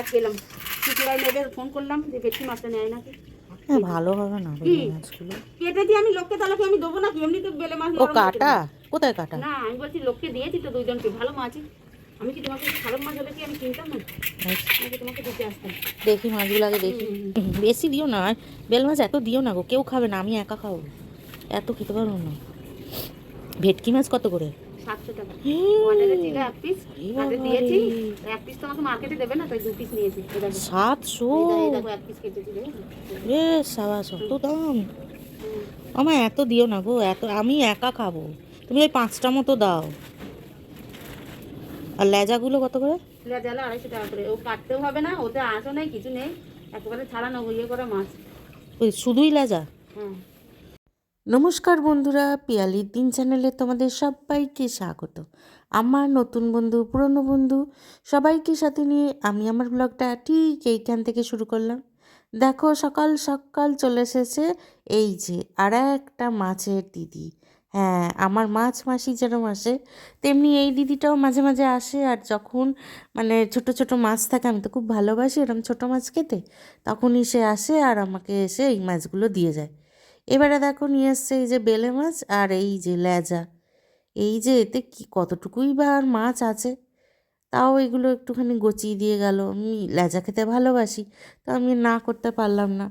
আজ পেলাম চিচিরাই নেবে ফোন করলাম যে ভেটকি মাছটা নেয় নাকি। ভালো হবে না মাছগুলো কেটে দিয়ে আমি লোককে তাহলে কি আমি দেবো নাকি? এমনি তো বেলে মাছ ও কাটা? কোথায় কাটা? না আমি বলছি লোককে দিয়েছি তো দুইজনকে ভালো মাছই আমি কি তোমাকে খারাপ মাছ হলে কি আমি কিনতাম না? তোমাকে দিতে আসতাম? দেখি মাছগুলো আগে দেখি বেশি দিও না বেল মাছ এত দিও না গো কেউ খাবে না আমি একা খাব। এত খেতে পারব না। ভেটকি মাছ কত করে? সাতশো টাকা। হুম। অর্ডারে ছিল এক পিস বাবা দিয়েছি। এক পিস তোমাকে মার্কেটে দেবে না তাই দু পিস নিয়েছি। সাতশো? দেখো, এক পিস কেটেছি রে সাবাস অত দাম। আমার এত দিও না গো এত আমি একা খাব। তুমি ওই পাঁচটা মতো দাও। আর লেজাগুলো কত করে? লেজালে আড়াইশো টাকা করে। ও কাটতেও হবে না ওতে আঁশও নেই কিছু নেই। একেবারে ছাড়ানো ইয়ে করে মাছ। শুধুই লেজা? হ্যাঁ নমস্কার বন্ধুরা পিয়ালির দিন চ্যানেলে তোমাদের সবাইকে স্বাগত। আমার নতুন বন্ধু, পুরনো বন্ধু, সবাইকে সাথে নিয়ে আমি আমার ব্লগটা ঠিক এইখান থেকে শুরু করলাম। দেখো, সকাল সকাল চলে এসেছে এই যে আর একটা মাছের দিদি। হ্যাঁ আমার মাছ মাসি যেরকম আসে, তেমনি এই দিদিটাও মাঝে মাঝে আসে। আর যখন মানে ছোট ছোট মাছ থাকে, আমি তো খুব ভালোবাসি এরকম ছোট মাছ খেতে, তখনই সে আসে আর আমাকে এসে এই মাছগুলো দিয়ে যায়। এবারে দেখো নিয়ে এসছে এই যে বেলে মাছ আর এই যে লেজা এই যে এতে কি কতটুকুই বা আর মাছ আছে? তাও এগুলো একটুখানি গচিয়ে দিয়ে গেল। আমি লেজা খেতে ভালোবাসি তো আমি না করতে পারলাম না।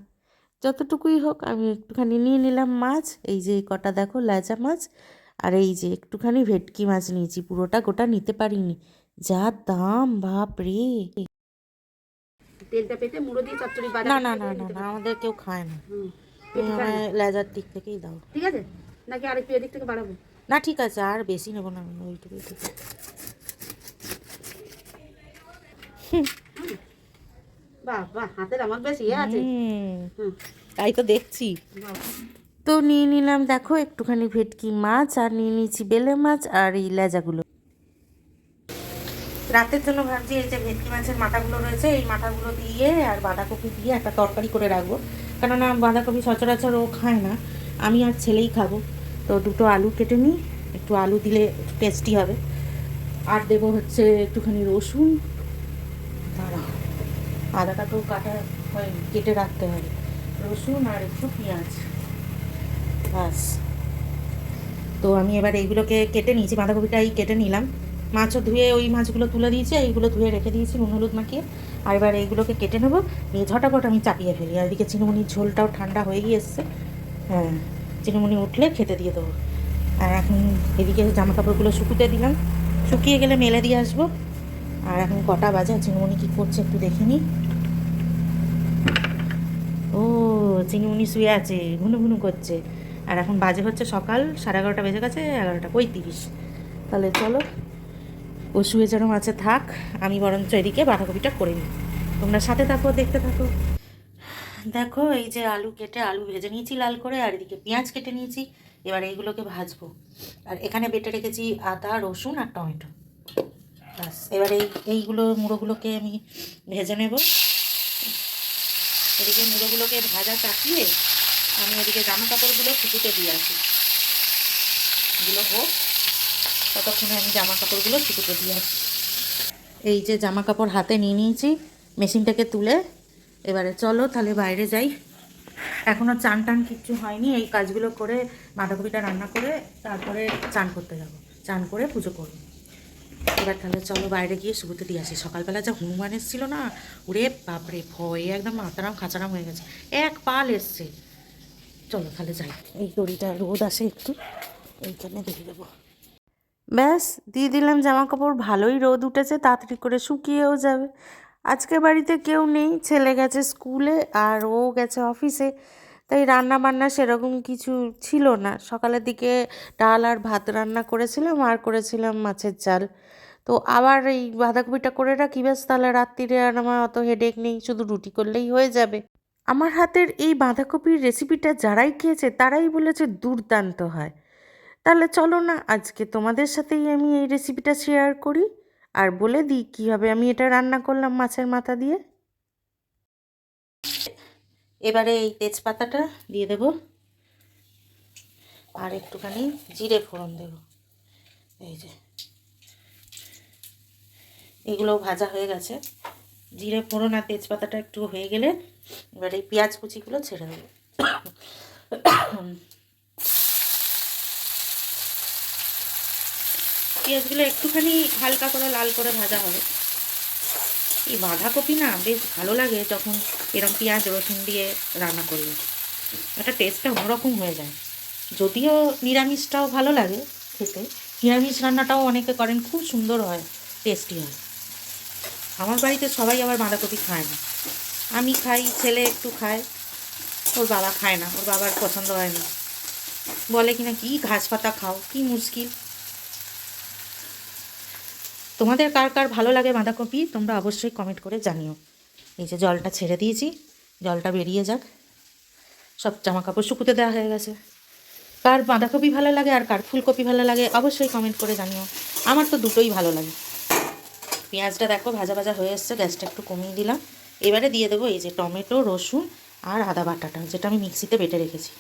যতটুকুই হোক আমি একটুখানি নিয়ে নিলাম মাছ। এই যে কটা দেখো লেজা মাছ আর এই যে একটুখানি ভেটকি মাছ নিয়েছি। পুরোটা গোটা নিতে পারিনি। যা দাম বাপ রে! তেলটা পেতে মুড়ো দিয়ে চচ্চড়ি না না না না না আমাদের কেউ খায় না। তুমি আমায় লেজার দিক থেকেই দাও। ঠিক আছে? নাকি আরেকটু এদিক থেকে বাড়াবো? না ঠিক আছে আর বেশি নেব না আমি ওইটুকুই ঠিক বাহ বাহ হাতের আমার বেশ ইয়ে আছে। হুম, হুম। তাই তো দেখছি। তো নিয়ে নিলাম দেখো একটুখানি ভেটকি মাছ আর নিয়ে নিয়েছি বেলে মাছ আর এই লেজাগুলো। রাতের জন্য ভাবছি এই যে ভেটকি মাছের মাথাগুলো রয়েছে এই মাথাগুলো দিয়ে আর বাঁধাকপি দিয়ে একটা তরকারি করে রাখব। কেননা বাঁধাকপি সচরাচর ও খায় না, আমি আর ছেলেই খাব। তো দুটো আলু কেটে নিই, একটু আলু দিলে একটু টেস্টি হবে। আর দেবো হচ্ছে একটুখানি রসুন। আদাটা তো কাটা হয়নি কেটে রাখতে হবে। রসুন আর একটু পেঁয়াজ। বাস তো আমি এবার এইগুলোকে কেটে নিয়েছি, বাঁধাকপিটাই কেটে নিলাম। মাছও ধুয়ে ওই মাছগুলো তুলে দিয়েছি, এইগুলো ধুয়ে রেখে দিয়েছি নুন, হলুদ মাখিয়ে। আর এবার এইগুলোকে কেটে নেব। নিয়ে ঝটাপট আমি চাপিয়ে ফেলি। আর এদিকে চিনুমুনির ঝোলটাও ঠান্ডা হয়ে গিয়ে এসছে হ্যাঁ চিনুমুনি উঠলে খেতে দিয়ে দেবো। আর এখন এদিকে জামা কাপড়গুলো শুকুতে দিলাম। শুকিয়ে গেলে মেলে দিয়ে আসব। আর এখন কটা বাজে চিনুমুনি কী করছে একটু দেখে নিই ও, চিনিমুনি শুয়ে আছে, ঘুনু ঘুনু করছে। আর এখন বাজে হচ্ছে সকাল সাড়ে এগারোটা বেজে গেছে, এগারোটা পঁয়ত্রিশ। তাহলে চলো ও শুয়ে যেরম আছে থাক, আমি বরঞ্চ এদিকে বাঁধাকপিটা করে নিই। তোমরা সাথে থাকো, দেখতে থাকো। দেখো, এই যে আলু কেটে আলু ভেজে নিয়েছি লাল করে, আর এদিকে পেঁয়াজ কেটে নিয়েছি, এবার এইগুলোকে ভাজবো। আর এখানে বেটে রেখেছি আদা, রসুন আর টমেটো। ব্যাস, এবার এই, এইগুলো মুড়োগুলোকে আমি ভেজে নেব। এদিকে মুড়োগুলোকে ভাজা চাপিয়ে আমি এদিকে জামা কাপড়গুলো শুকুতে দিয়ে আসি। এগুলো হোক ততক্ষণে আমি জামা কাপড়গুলো শুকুতে দিয়ে আসি। এই যে জামা কাপড় হাতে নিয়ে নিয়েছি, মেশিনটাকে তুলে এবারে চলো তাহলে বাইরে যাই। এখনও চান টান কিচ্ছু হয়নি, এই কাজগুলো করে বাঁধাকপিটা রান্না করে তারপরে চান করতে যাব। চান করে পুজো করব। এবার তাহলে চলো বাইরে গিয়ে শুভতে দিয়ে আসি। সকালবেলা যা হনুমান এসেছিল না, ওরে বাপরে ভয়ে একদম মাতারাম খাঁচারাম হয়ে গেছে। এক পাল এসছে। চলো তাহলে যাই। এই দড়িটা রোদ আসে একটু, এইখানে দিয়ে দেবো। ব্যাস, দিয়ে দিলাম জামা কাপড় ভালোই রোদ উঠেছে, তাড়াতাড়ি করে শুকিয়েও যাবে। আজকে বাড়িতে কেউ নেই, ছেলে গেছে স্কুলে আর ও গেছে অফিসে, তাই রান্না বান্না সেরকম কিছু ছিল না। সকালের দিকে ডাল আর ভাত রান্না করেছিলাম, আর করেছিলাম মাছের চাল তো আবার এই বাঁধাকপিটা করে রাখি, ব্যাস, তাহলে রাত্রিরে আর আমার অত হেডেক নেই, শুধু রুটি করলেই হয়ে যাবে। আমার হাতের এই বাঁধাকপির রেসিপিটা যারাই খেয়েছে, তারাই বলেছে দুর্দান্ত হয়। তাহলে চলো না, আজকে তোমাদের সাথেই আমি এই রেসিপিটা শেয়ার করি। আর বলে দিই কীভাবে আমি এটা রান্না করলাম মাছের মাথা দিয়ে। এবারে এই তেজপাতাটা দিয়ে দেব। আর একটুখানি জিরে ফোড়ন দেব। এই যে। এগুলো ভাজা হয়ে গেছে। জিরে ফোড়ন আর তেজপাতাটা একটু হয়ে গেলে এবার এই পেঁয়াজ কুচিগুলো ছেড়ে দেবো। পেঁয়াজগুলো একটুখানি হালকা করে লাল করে ভাজা হবে। এই বাঁধাকপি না বেশ ভালো লাগে যখন এরকম পেঁয়াজ, রসুন দিয়ে রান্না করলে। একটা টেস্টটা অন্যরকম হয়ে যায়। যদিও নিরামিষটাও ভালো লাগে খেতে। নিরামিষ রান্নাটাও অনেকে করেন, খুব সুন্দর হয় টেস্টি হয়। আমার বাড়িতে সবাই আবার বাঁধাকপি খায় না। আমি খাই, ছেলে একটু খায়, ওর বাবা খায় না, ওর বাবার পছন্দ হয় না। বলে কিনা, কি ঘাস পাতা খাও, কি মুশকিল। তোমাদের কার কার ভালো লাগে বাঁধাকপি, তোমরা অবশ্যই কমেন্ট করে জানিও। এই যে জলটা ছেড়ে দিয়েছি, জলটা বেরিয়ে যাক। সব জামা কাপড় শুকুতে দেওয়া হয়ে গেছে। কার বাঁধাকপি ভালো লাগে আর কার ফুলকপি ভালো লাগে অবশ্যই কমেন্ট করে জানিও। আমার তো দুটোই ভালো লাগে। পেঁয়াজটা দেখো ভাজা ভাজা হয়ে এসছে, গ্যাসটা একটু কমিয়ে দিলাম। এবারে দিয়ে দেবো এই যে টমেটো, রসুন আর আদা বাটাটা, যেটা আমি মিক্সিতে বেটে রেখেছি।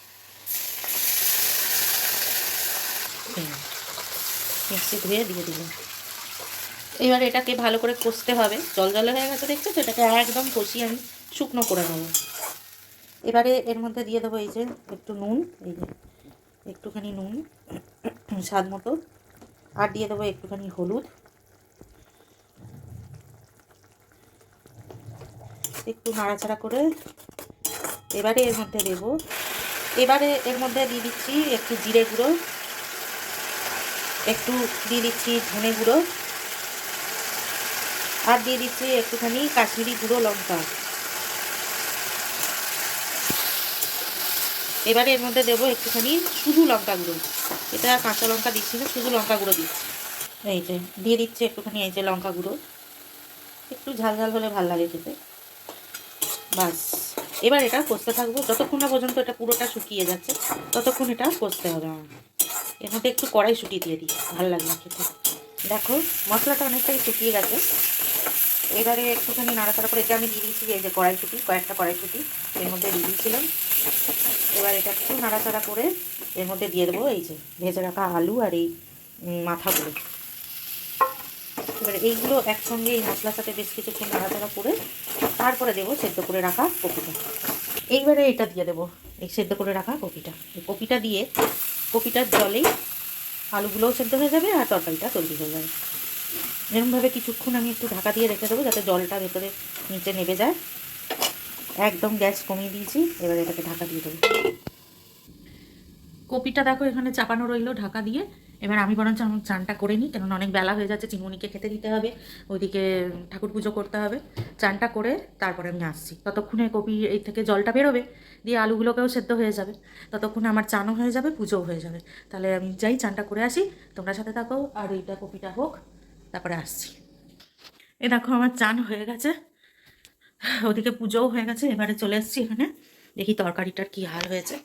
মিক্সি ধুয়ে দিয়ে দিলাম। এবার এটাকে ভালো করে কষতে হবে। জল জলে হয়ে গেছে দেখছ? তো এটাকে একদম কষিয়ে আমি শুকনো করে নেব। এবারে এর মধ্যে দিয়ে দেবো এই যে একটু নুন, এই যে একটুখানি নুন, স্বাদ মতো। আর দিয়ে দেবো একটুখানি হলুদ। একটু নাড়াচাড়া করে এবারে এর মধ্যে দেবো। এবারে এর মধ্যে দিয়ে দিচ্ছি একটু জিরে গুঁড়ো, একটু দিয়ে দিচ্ছি ধনে গুঁড়ো। আর দিয়ে দিচ্ছি, একটুখানি কাশ্মীরি গুঁড়ো লঙ্কা। এবারে এর মধ্যে দেবো একটুখানি শুধু লঙ্কা গুঁড়ো। এটা কাঁচা লঙ্কা দিচ্ছি না, শুধু লঙ্কা গুঁড়ো দিচ্ছি। এই যে, দিয়ে দিচ্ছি একটুখানি এই যে লঙ্কা গুঁড়ো। একটু ঝাল ঝাল হলে ভালো লাগে খেতে। বাস। এবার এটা কষতে থাকব। যতক্ষণ না পর্যন্ত এটা পুরোটা শুকিয়ে যাচ্ছে, ততক্ষণ এটা কষতে হবে আমার। এর মধ্যে একটু কড়াই শুকিয়ে দিয়ে দিই, ভালো লাগবে খেতে। দেখো, মশলাটা অনেকটাই শুকিয়ে গেছে। এবারে একটুখানি নাড়াচাড়া করে, এটা আমি দিয়ে দিয়েছি, এই যে কড়াইশুটি, কয়েকটা কড়াইশুটি এর মধ্যে দিয়ে দিয়েছিলাম। এবার এটা একটু নাড়াচাড়া করে এর মধ্যে দিয়ে দেবো এই যে ভেজে রাখা আলু আর এই মাথাগুলো। এবার এইগুলো একসঙ্গে এই মশলার সাথে বেশ কিছুক্ষণ নাড়াচাড়া করে তারপরে দেবো সেদ্ধ করে রাখা কপিটা। এইবারে এটা দিয়ে দেবো, এই সেদ্ধ করে রাখা কপিটা। এই কপিটা দিয়ে কপিটার জলেই আলুগুলোও সেদ্ধ হয়ে যাবে আর তরকারিটা তৈরি হয়ে যাবে। এরকমভাবে কিছুক্ষণ আমি একটু ঢাকা দিয়ে রেখে দেবো যাতে জলটা ভেতরে, নিচে নেমে যায়। একদম গ্যাস কমিয়ে দিয়েছি, এবার এটাকে ঢাকা দিয়ে দেবো। কপিটা দেখো এখানে চাপানো রইল ঢাকা দিয়ে। এবার আমি বরঞ্চ আমার চানটা করে নিই, কেননা অনেক বেলা হয়ে যাচ্ছে, চিমুনিকে খেতে দিতে হবে, ওইদিকে ঠাকুর পুজো করতে হবে। চানটা করে তারপরে আমি আসছি। ততক্ষণে কপি এই থেকে জলটা বেরোবে, দিয়ে আলুগুলোকেও সেদ্ধ হয়ে যাবে। ততক্ষণে আমার চানও হয়ে যাবে, পুজোও হয়ে যাবে। তাহলে আমি যাই, চানটা করে আসি। তোমরা সাথে থাকো, আর এইটা কপিটা হোক। তারপরে আসছি। এ দেখো আমার চান হয়ে গেছে। ওদিকে পুজোও হয়ে গেছে এবারে চলে এসেছি এখানে। দেখি তরকারিটার কি হাল হয়েছে।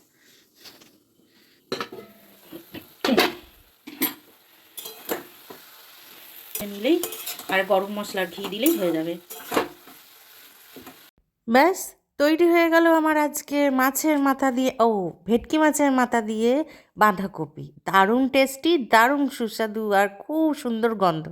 নিলেই আর গরম মশলার ঘি দিলেই হয়ে যাবে। ব্যাস তৈরি হয়ে গেল আমার আজকে মাছের মাথা দিয়ে ও ভেটকি মাছের মাথা দিয়ে বাঁধাকপি। দারুণ টেস্টি দারুণ সুস্বাদু আর খুব সুন্দর গন্ধ।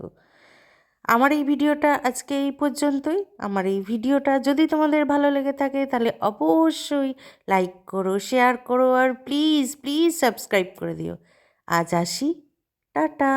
আমার এই ভিডিওটা আজকে এই পর্যন্তই। আমার এই ভিডিওটা যদি তোমাদের ভালো লেগে থাকে তাহলে অবশ্যই লাইক করো, শেয়ার করো আর প্লিজ প্লিজ সাবস্ক্রাইব করে দিও। আজ আসি। টাটা।